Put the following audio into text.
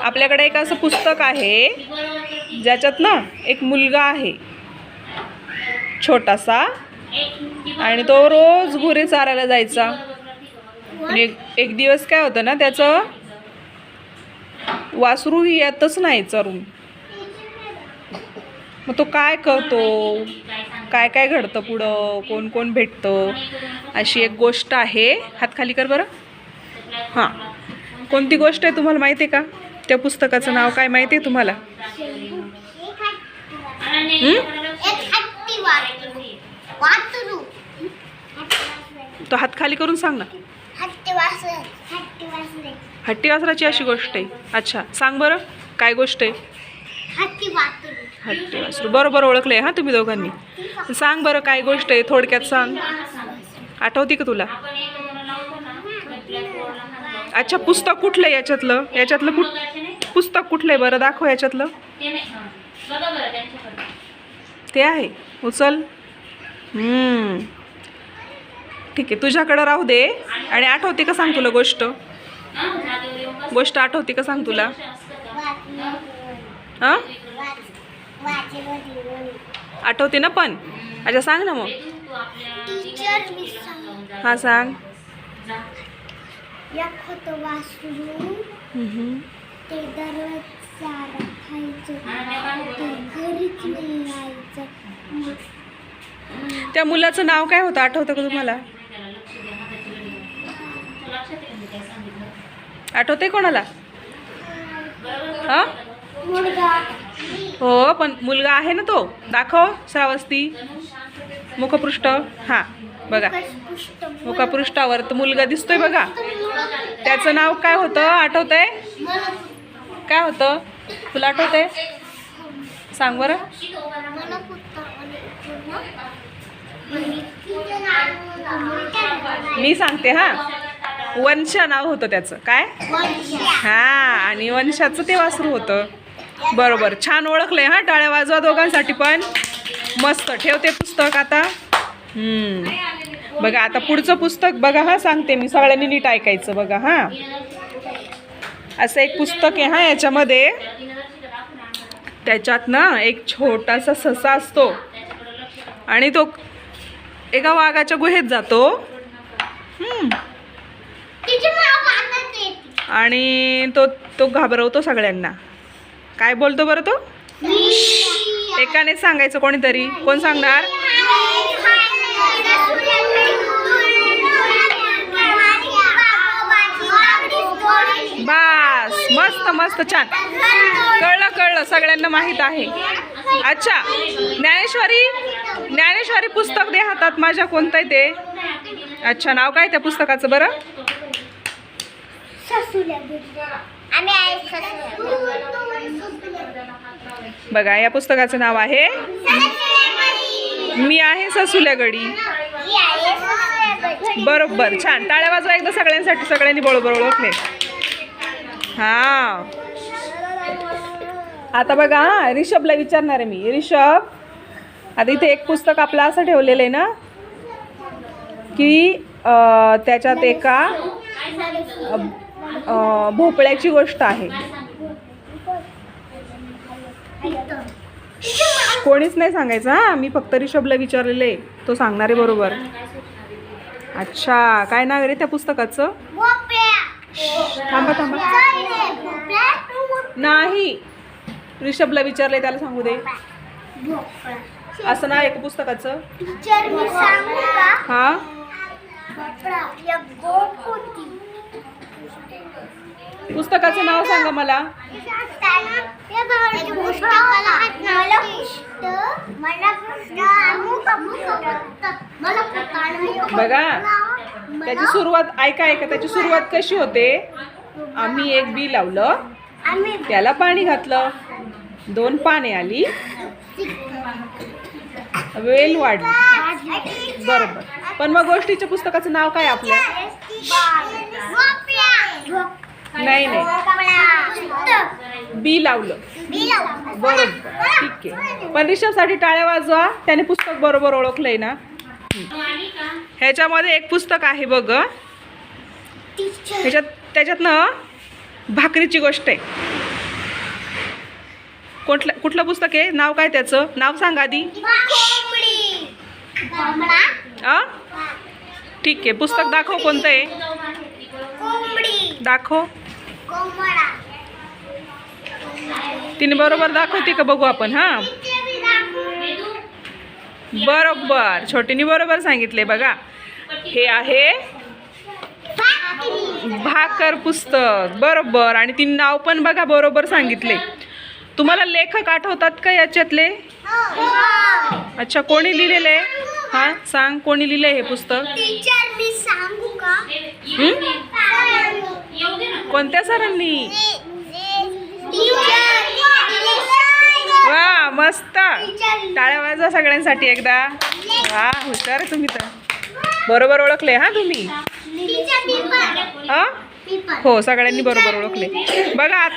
आपल्याकडे एक असं पुस्तक आहे ज्याच्यात ना एक मुलगा आहे छोटासा आणि तो रोज गुरे चारायला जायचा. एक एक दिवस काय होतं ना त्याचं वासरूही येतच नाही चरून. मग तो काय करतो? काय काय घडतं पुढं? कोण कोण भेटतं? अशी एक गोष्ट आहे. हात खाली कर बरं. हां. कोणती गोष्ट आहे तुम्हाला माहिती आहे का? त्या पुस्तकाचं नाव काय माहिती आहे तुम्हाला? तो हात खाली करून सांग ना. हट्टी वासराची अशी गोष्ट आहे. अच्छा सांग बरं काय गोष्ट आहे? हट्टी वासरू बरोबर ओळखले हां तुम्ही दोघांनी. सांग बरं काय गोष्ट आहे? थोडक्यात सांग. आठवते का तुला? अच्छा पुस्तक कुठलं आहे? याच्यातलं? याच्यातलं कुठ पुस्तक कुठलं आहे बरं? दाखव याच्यातलं. ते आहे. उचल. हम्म. ठीक आहे तुझ्याकडं राहू दे. आणि आठवते का सांग तुला गोष्ट? गोष्ट आठवते का सांग तुला? हां? आठवते ना पण? अच्छा सांग ना मग. हां सांग. ते दररोज चारा खायचं घरीच त्या मुलाचं नाव काय होतं? आठवतं का तुम्हाला? आठवते कोणाला? हा? मुलगा. हो पण मुलगा आहे ना तो? दाखव श्रावस्ती. मुखपृष्ठ. हां बघा. मुखपृष्ठावर. तो मुलगा दिसतोय बघा. त्याचं नाव काय होतं? आठवतंय? काय होतं? तुला आठवतंय? सांग बरं. मी सांगते हां. वंशा नाव होतं त्याचं. काय? हां आणि वंशाचं ते वासरू होतं. बरोबर. छान ओळखलंय हां टाळ्या वाजवा दोघांसाठी पण. मस्त. ठेवते पुस्तक आता. हम्म. बघा आता पुढचं पुस्तक बघा हा सांगते मी. सगळ्यांनी नीट ऐकायचं बघा हां. असं एक पुस्तक आहे हां याच्यामध्ये. त्याच्यात ना एक छोटासा ससा असतो. आणि तो एका वाघाच्या गुहेत जातो. आणि तो तो घाबरवतो सगळ्यांना. काय बोलतो बरं तो? एकाने सांगायचं कोणीतरी? कोण सांगणार? बास मस्त मस्त छान. कळलं कळलं सगळ्यांना माहीत आहे. अच्छा ज्ञानेश्वरी ज्ञानेश्वरी पुस्तक दे हातात माझ्या कोणतं आहे ते? अच्छा नाव काय त्या पुस्तकाचं बरं? बघा या पुस्तकाचं नाव आहे मी आहे ससुल्या गडी बरोबर छान. टाळ्या वाजवा एकदा सगळ्यांसाठी सगळ्यांनी बरोबर ओळखले. हा. आता बघा हा, रिषभला विचारणार आहे मी. रिषभ आता इथे एक पुस्तक आपलं असं ठेवलेलं आहे ना की अं, त्याच्यात एका भोपळ्याची गोष्ट आहे. कोणीच नाही सांगायचं हा. मी फक्त रिषभला विचारलेलं आहे. तो सांगणार आहे बरोबर. अच्छा काय नाव आहे रे त्या पुस्तकाचं? थांबा थांबा. नाही. रिषभला विचारले त्याला सांगू दे. असं ना एक पुस्तकाचं. हा? पुस्तकाचं नाव सांगा मला. बघा. त्याची सुरुवात ऐका ऐका त्याची सुरुवात कशी होते? आम्ही एक बी लावलं. त्याला पाणी घातलं. दोन पाने आली. वेल वाढली. बरोबर. पण मग गोष्टीच्या पुस्तकाचं नाव काय आपलं? नाही नाही. बी लावलं. बरोबर. ठीक आहे. पण रिषभसाठी टाळ्या वाजवा. त्याने पुस्तक बरोबर ओळखलंय ना? ह्याच्यामध्ये एक पुस्तक आहे बघ. ह्याच्यात त्याच्यात ना भाकरीची गोष्ट आहे. कुठलं कुठलं पुस्तक आहे? नाव काय त्याचं? नाव सांग आधी. ठीक आहे पुस्तक दाखव कोणतं आहे. दाखव. तिने बरोबर दाखवते का बघू आपण हां? बरोबर. छोटीने बरोबर सांगितले बघा. हे आहे भाकर पुस्तक. बरोबर. आणि तिने नाव पण बघा बरोबर सांगितले. तुम्हाला लेखक आठवतात का याच्यातले? अच्छा कोणी लिहिलेलं हां सांग कोणी लिहिलं हे पुस्तक? टीचर मी सांगू का? कोणत्या सरांनी? वा मस्त. टाळ्या वाजवा सगळ्यांसाठी एकदा. वा हुशार तुम्ही तर. बरोबर ओळखले हा तुम्ही? हा हो सगळ्यांनी बरोबर ओळखले. बघा आता